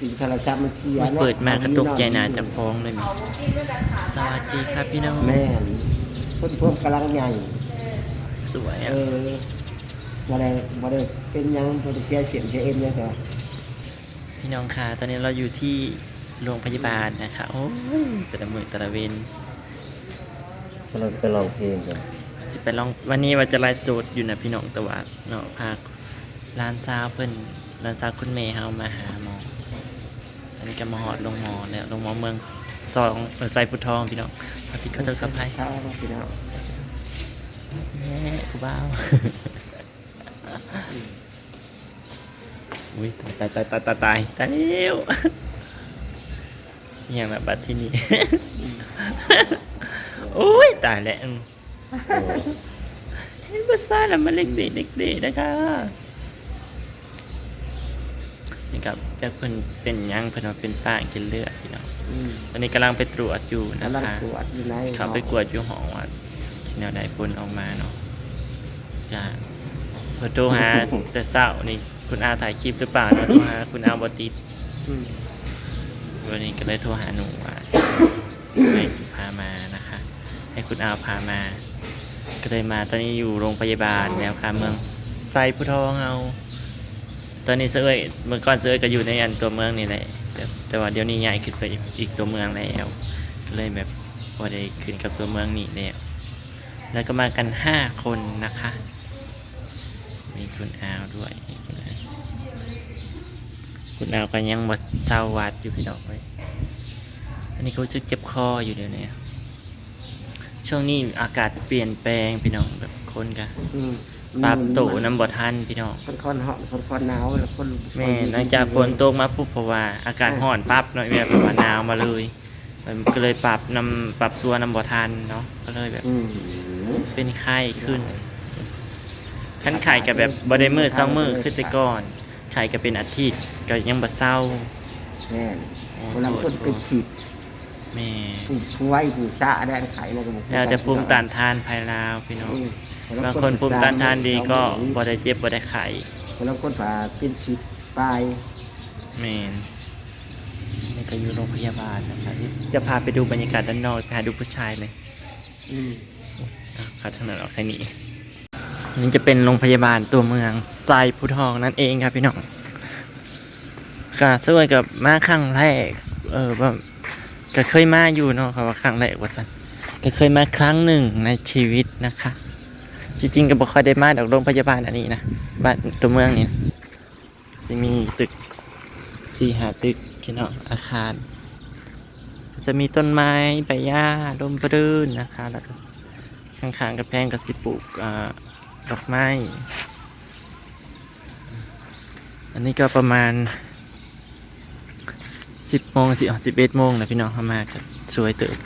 กินโทรศัพท์มันเสียมันนะเปิดมากระตุกใจหนาจะฟ้องเลยมั้ยสวัสดีครับพี่น้อง แม่นเพิ่นเพิ่มกำลังใหญ่ สวยเออะอบ่ได้บ่ได้เป็นหยังบ่ได้เสียเสียงเสียเอ็นเนี่ยก็พี่น้องค่ะตอนนี้เราอยู่ที่โรงพยาบาลนะคะโอ้ยแต่ละมือแต่ละเวนเราจะไปลองเพลงกันสิไปลองวันนี้ว่าจะไลฟ์สดอยู่นะพี่น้องแต่ว่าเนาะพาร้านซาวเพิ่นร้านซาวคุณเมย์เฮามาหาหมอ อันนี้ก็มาหอดลงหมอแล้วลงหมอเมืองสองเออไซพุททองพี่น้องพาพี่เขาเจอกับไพ่ข้าวพี่น้องแม่กูบ้าวอุ้ยตายตายตายตายตายตายตายแล้วอย่างแบบบัดที่นี่โอ้ยตายแล้วเห็นภาษาแล้วมันเล็กเด็กเด็กเด็กนะคะ นี่ครับแกเพิ่นเป็นหยังเพิ่นว่าเป็นป้ากินเลือดพี่น้องอืมตอนนี้กำลังไปตรวจอยู่นะกำลังคะตรวจอยู่ในเขาไปกวดอยู่หอว่าที่แนวใดผลออกมาเนาะจ้าเพื่อโทรหา แต่เศร้านี่คุณอาถ่ายคลิปหรือเปล่าเนาะโทรหาคุณอาบติด อืมวันนี้ก็เลยโทรหาหนูว่า ให้พามานะคะ ให้คุณอาพามา ก็เลยมาตอนนี้อยู่โรงพยาบาลแล้วค่ะเมืองไซพุทองเอา ตอนนี้เสอยเมื่อก่อนเสอยก็อยู่ในอันตัวเมืองนี่แหละแต่แต่ว่าเดี๋ยวนี้ย้ายขึ้นไปอีกตัวเมืองแล้วเลยแบบพอได้ขึ้นกับตัวเมืองนี่แล้วแล้วก็มากันห้าคนนะคะ มีคุณอาวด้วย คุณอาวคุณอาวก็ยังบดเช่าวัดอยู่พี่น้องไว้ยอันนี้เขาจะเจ็บคออยู่เดี๋ยวนี้ช่วงนี้อากาศเปลี่ยนแปลงพี่น้องแบบคนกันอื ปรับตัวน้ำบ่ทันพี่น้องคนคอนเหาะคนคอนหนาวแล้วคนแม่หลังจากฝนตกมาปุ๊บเพราะว่าอากาศร้อนปั๊บเนาะแบบว่าหนาวมาเลยมันก็เลยปรับนำปรับตัวน้ำบ่ทันเนาะก็เลยแบบอืมเป็นไข้ขึ้นขั้นไข่กับแบบบ่ได้มือเศร้ามือขึ้นแต่ก่อนไข่ก็เป็นอาทิตย์ก็ยังบ่เศร้าแม่นคนละคนเป็นขีดแม่ผู้ผู้ไว้ผู้ซะได้ไขแล้วก็บอกแล้วแต่ภูมิต้านทานภายลาวพี่น้องอืม บางคนภูมิต้านทานดีก็บ่ได้เจ็บบ่ได้ไข้คนละคนผ่าเป็นขีดปลายแม่นนี่ก็อยู่โรงพยาบาลนะครับจะพาไปดูบรรยากาศด้านนอกพาดูผู้ชายเลยอืมอะขัดถนนออกแค่นี้นี่จะเป็นโรงพยาบาลตัวเมืองไซพุทองนั่นเองครับพี่น้องกะสวยกับมาครั้งแรก เออแบบก็เคยมาอยู่เนาะครับว่าครั้งแรกว่าสันก็เคยมาครั้งหนึ่งในชีวิตนะคะ จริงๆก็บอกค่อยได้มาดอกโรงพยาบาลอันนี้นะบ้านตัวเมืองนี่จะมีตึกสี่หาตึกพี่น้องอาคาร จะมีต้นไม้ใบหญ้าร่มรื่นนะคะแล้วก็ข้างๆกระแพงกระสิปลูกอดอกไม้ อันนี้ก็ประมาณสิบโมงสิสิบเอ็ดโมงนะพี่น้องเข้ามาก็สวยเติบ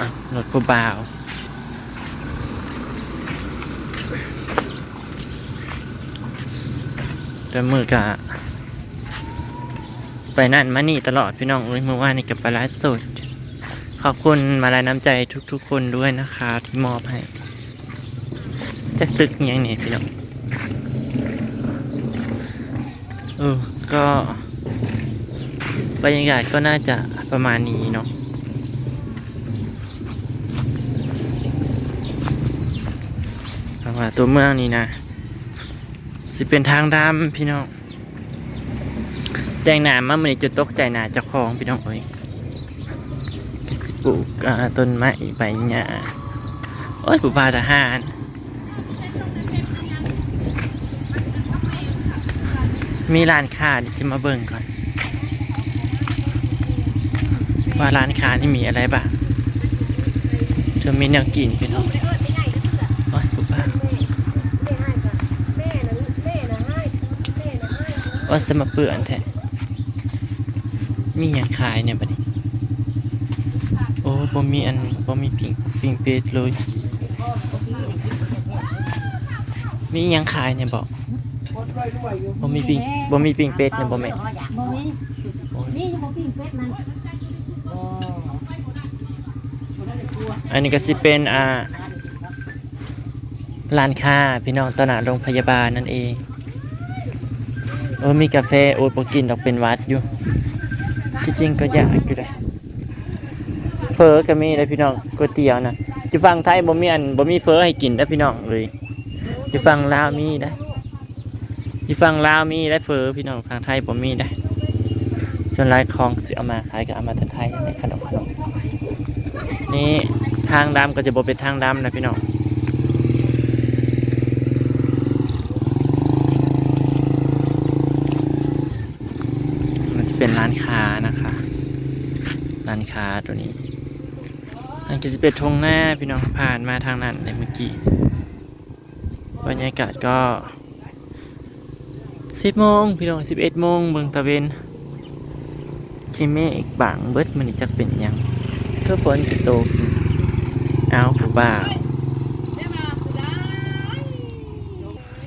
อะ รถผู้บ่าวแต่มือกะไปนั่นมานี่ตลอดพี่น้องเอ้ยเมื่อวานนี่กับไปไลฟ์สดขอบคุณมาลายน้ำใจทุกๆคนด้วยนะคะที่มอบให้จะตึกอยังเนี่ยพี่น้องเออก็บรรยากาศก็น่าจะประมาณนี้เนาะเพราะ ว่า ตัวเมืองนี่นะ สิเป็นทางดำพี่น้องแตงหนามามันจะตกใจหนาเจ้าของพี่น้องเอ้ยก็สิปลูกต้นไม้ใบหญ้าโอ้ยผู้บาทหารมีร้านค้าที่จะมาเบิ่งก่อน ว่าร้านค้านี่มีอะไรบ้างเธอมีแนวกินพี่น้องโอ้ยผู้บา ว่าสมาเปื่อนแท้มีอย่างขายเนี่ยบัดนี้ โอ้บ่มีอันบ่มีปิงปิงเป็ดเลย มีหยังขายเนี่ยบอกบ่มีปิงบ่มีปิงเป็ดเนี่ยบ่แม่นบ่มีนี่จะบ่ปิ้งเป็ดมันอันนี้ก็สิเป็นอ่าร้านค้าพี่น้องตลาดโรงพยาบาลนั่นเอง เออมีกาแฟโอ๊ตบ่กินดอกเป็นวัดอยู่ที่จริงก็อยากอยู่เลยเฟอก็มีเลยพี่น้องก๋วยเตี๋ยวนะจะฟังไทยบ่มีอันบ่มีเฟอให้กินได้พี่น้องเลยจะฟังลาวมีได้จะฟังลาวมีได้เฟอพี่น้องฟังไทยบ่มีได้ส่วนลายของสิเอามาขายก็เอามาแต่ไทยในขนมขนมนี่ทางดำก็จะบ่เป็นทางดำนะพี่น้องมันจะเป็นร้านค้านะคะ ร้านค้าตัวนี้อันก็จะเป็นทงหน้าพี่น้องผ่านมาทางนั้นในเมื่อกี้บรรยากาศก็สิบโมงพี่น้องสิบเอ็ดโมงเบิ่งตะเวนสิเมฆบางเบิดมันจะเป็นยังเพื่อฝนจะตกเอาผู้บ่าว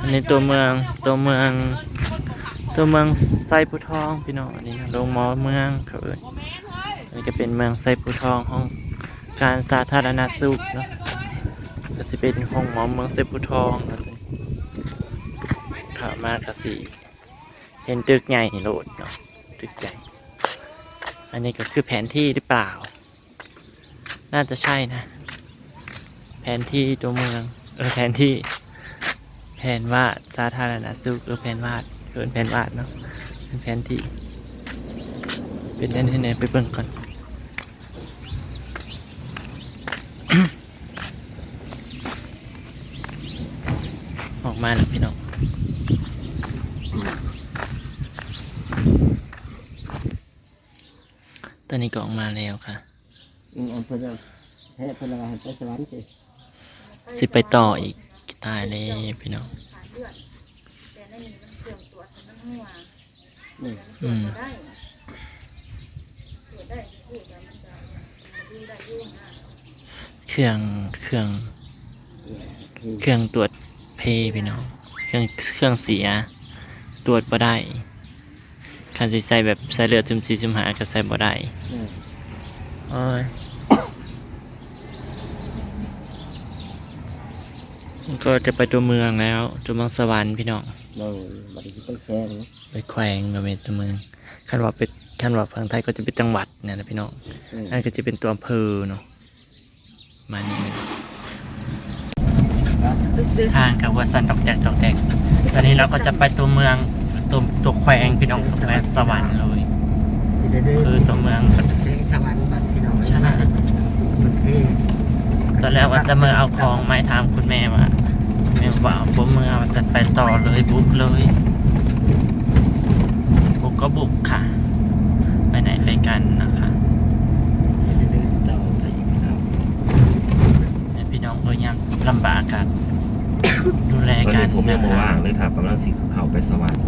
อันนี้ตัวเมืองตัวเมือง ตัวเมืองไซปูทองพี่น้องอันนี้นะโรงมอเมืองเขาเอ่ย อันนี้ก็เป็นเมืองไซปูทองห้องการสาธารณสุขเนาะก็จะเป็นห้องหมอเมืองไซปูทองนาะเข่ามากระสีเห็นตึกใหญ่โหลดเนาะตึกใหญ่อันนี้ก็คือแผนที่หรือเปล่า น่าจะใช่นะ แผนที่ตัวเมือง เออแผนที่ แผนวาดสาธารณสุขเออแผนวาดเกินแผนวาดเนาะเป็นแผนที่ เป็นแน่นๆไปเบิ่งก่อน ออก มาแล้วพี่น้องตอนนี้ก็ออกมาแล้วค่ะอืมอันเพิ่นเอาให้เพิ่นเอาให้ไปสวรรค์สิสิไปต่ออีกตายเลยพี่น้องแต่ในนี้มันเครื่องตรวจมันหัวนี่อืมได้ตรวจได้พูดแล้วมันจะดูได้ยุ่งนะเครื่องเครื่องคือเครื่องตรวจ เพพี่น้องเครื่องเครื่องเสียตรวจบ่ได้คันสิใส่แบบใส่เลือดจุ่มซีจุ่มหาก็ใส่บ่ได้นี่โอ้ยก็จะไปตัวเมืองแล้วตัวเมืองสวรรค์พี่น้องเราบัดนี้ไปแชร์เนาะไปแขวงกับเป็นตัวเมืองคันว่าเป็นคันว่าฝั่งไทยก็จะเป็นจังหวัดเนี่ยนะพี่น้องอืมนั่นก็จะเป็นตัวอำเภอเนาะมานี่เลย ทางกับวัดสันดอกแดกดอกแดกตอนนี้เราก็จะไปตัวเมืองตัวตัวแขวงพี่น้องตัวแขวงสวรรค์เลยที่ได้เด้อคือตัวเมืองเพลงสวรรค์บัดพี่น้องใช่มันเท่ตอนแรกว่าจะมาเอาของไม้ถามคุณแม่ว่าแม่ว่าผมมือเอาจะไปต่อเลยบุกเลยบุกก็บุกค่ะ ไปไหนไปกันนะคะที่ได้เดินต่อไปอีกครับให้พี่น้องเอ้ยยังลำบากกัน ดูแลตอนกันนี้ผมยันะงมาคะว่างเลยครับกำลังสิเข้าไปสวรรค์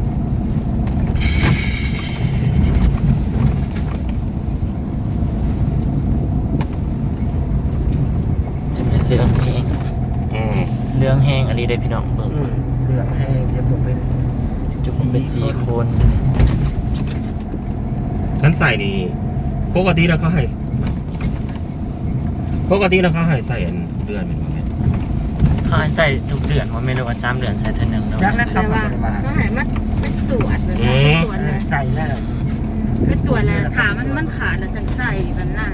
จะเป็นเรื่องแห้งอืมเรื่องแห้งอะไรได้พี่น้องเบิ่งอืมเลือกแห้งเดี๋ยวผมเป็นจุกเป็นสี่คนฉันใส่ดีปกติแล้วเขาให้ปกติแล้วเขาให้ใส่อันเดือนเป็นไง เขาให้ใส่ทุกเดือนว่าไม่รู้ว่าสามเดือนใส่เท่านึงแล้วจากนั้นแต่ทำมาว่าบริบาลก็ให้มันเป็นตรวจเลยตรวจเลยใส่แล้วคือตรวจเลยขามันมันขาดแล้วจังใส่มันน่ะ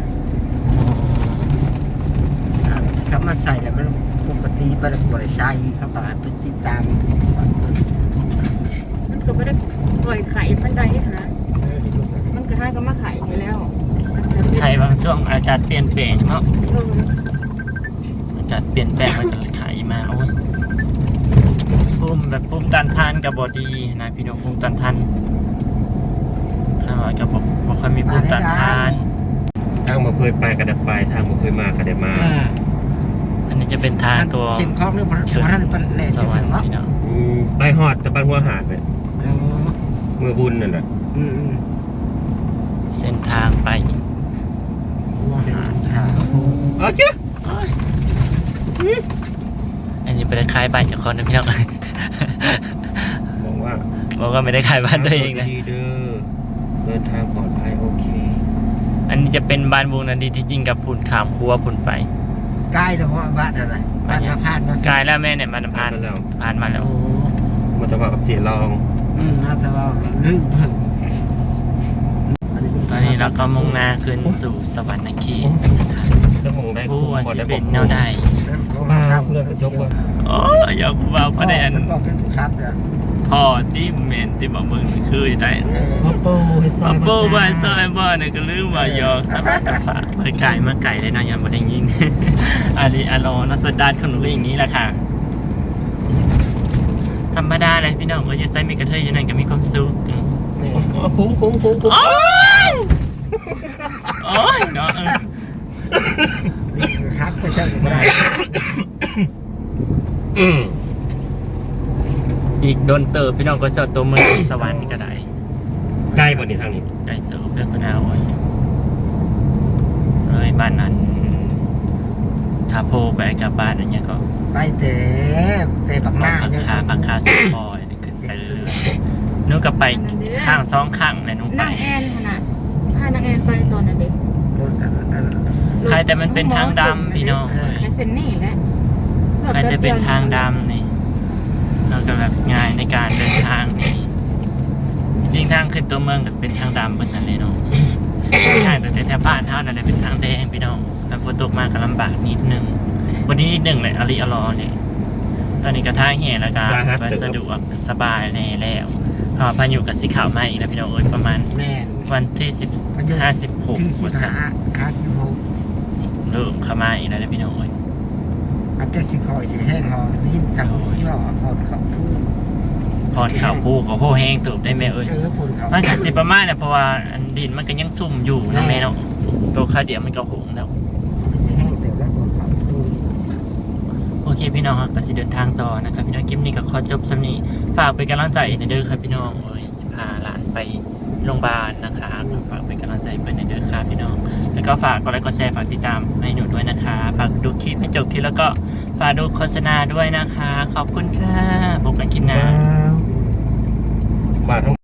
ถ้ามันใส่แล้วมันปกติไปแล้วบริใช้เขาก็ไปติดตามมันก็ไม่ได้ปล่อยไข่มันได้นะมันก็ให้ก็มาไข่อยู่แล้วไทยบางช่วงอากาศเปลี่ยนแปลงเนาะเออ อากาศเปลี่ยนแปลงมันจะไข มาโอ้ยปุ่มแบบปุ่มตันทานกับบอดีนะพี่น้องปุ่มตันทานข้างหลังกับบบอกค่อยมีปุ่มตันทานทางบ่เคยไปก็ได้ไปทางบ่เคยมาก็ได้มาอันนี้จะเป็นทางตัวสินคล้องเรื่องพระท่านเป็นแหล่งสที่วรรถึค์งเนาะพี่น้องอืมไปฮอดแต่บ้านหัวหาดเนี่ยอ๋อมือบุญนั่นแหละอืมอืมเส้นทางไปเส้นทางอ๋อเจ้าอันนี้ ไปได้ขายบ้านจากคนนะพี่น้อง บอกว่าบอกว่าไม่ได้ขายบ้านตัวเองนะ ดีเด้อเดินทางปลอดภัยโอเค อันนี้จะเป็นบ้านวงนันดีที่จริงกับผุนขามครัวผุนไป ใกล้แล้วว่าบ้านอะไรบ้านพระธาตุนะกลายแล้วแม่เนี่ยมันผ่านผ่านมาแล้ว ผ่านมาแล้ว โอ้มาจะว่ากับเจลองมอืมน่าจะว่าลืมเพิ่งตอนนี้เราก็มุ่งหน้าขึ้นสู่สวรรค์เขตนะคะแล้วมองได้ผู้ว่าสิเป็นแนวใด มาเลือกกระจกว่าโอ้ยอยากว่าประเด็นก็เป็นผู้ครับเนี่ยพ่อที่เมนที่บอกมึงคือได้พ่อโป้ให้ซอยโบ้บ้านซอยบ้านเนี่ยก็ลืมว่ายอกสบายกับฝากไปไก่มาไก่เลยนะยังไม่ได้ยินอันนี้อารมณ์นัสดานของหนูก็อย่างนี้แหละค่ะ ธรรมดาเลยพี่น้องก็จะใส่มีกระเทยอยู่นั่นก็มีความสุขอืมพุ้งพุ้งพุ้งพุ้งโอ้ยโอ้ยเนาะ เออครับก็ใช่ก็ได้อืมอีกโดนเติบพี่น้องก็สดตัวเมืองสวรรค์ก็ได้ใกล้บ่นี่ทางนี้ไก่เติบเพื่อนคนเอาไว้เลยบ้านนั้นถ้าโพไปกับบ้านอันเนี้ยก็ไปเตะเตะปักหน้าบักเนี่ยคาบักคาสิบอยขึ้นไปเรื่อยๆนู้ก็ไปข้างสองข้างเลยนู้ไปนางแอนขนาดพานางแอนไปตอนนั้นเด็กรถอันอัน ใครแต่มันเป็นทางดำพี่น้องเอ้ยไอเซนนี่แหละใครจะเป็นทางดำนี่เราก็แบบง่ายในการเดินทางนี่จริงๆทางขึ้นตัวเมืองก็เป็นทางดำเป็นนั่นเลยเนาะทางแต่แถวบ้านเท่านั้นเลยเป็นทางแดงพี่น้องแต่ฝนตกมาก็ลำบากนิดนึงวันนี้นิดหนึ่งเลยอริอรอเลยตอนนี้ก็ทางแห่แล้วก็ไปสะดวกสบายแน่แล้วก็พายุกับสีขาวมาอีกแล้วพี่น้องเอ้ยประมาณแม่นวันที่สิบห้าสิบหกที่สิวับนห้าสันห้าสิบหก เริ่มเข้ามาอีกแล้วนะพี่น้องเอ้ยอันแกสิคอยสิแห้งหอนี่ทางสีหล่อพอดเขาฟูพอดข่าวผู้กับผู้แห้งตูบได้ไหมเอ้ยเออพูดเขามันก็สิประมาณเนี่ยเพราะว่าอันดินมันก็ยังซุ่มอยู่นะแม่เนาะตัวคาเดียวมันก็หงแล้วสิแห้งเตะแล้วพูดเขาฟูโอเคพี่น้องครับก็สิเดินทางต่อนะครับพี่น้องคลิปนี้ก็ขอจบสำนี้ฝากเป็นกำลังใจในเด้อครับพี่น้องเอ้ยจะพาหลานไปโรงพยาบาลนะคะฝากเป็นกำลังใจไปในเด้อครับพี่น้อง แล้วก็ฝากกดไลค์กดแชร์ฝากติดตามให้หนูด้วยนะคะ ฝากดูคลิปให้จบคลิปแล้วก็ฝากดูโฆษณาด้วยนะคะ ขอบคุณค่ะพบกันคลิปหน้า มาทั้ง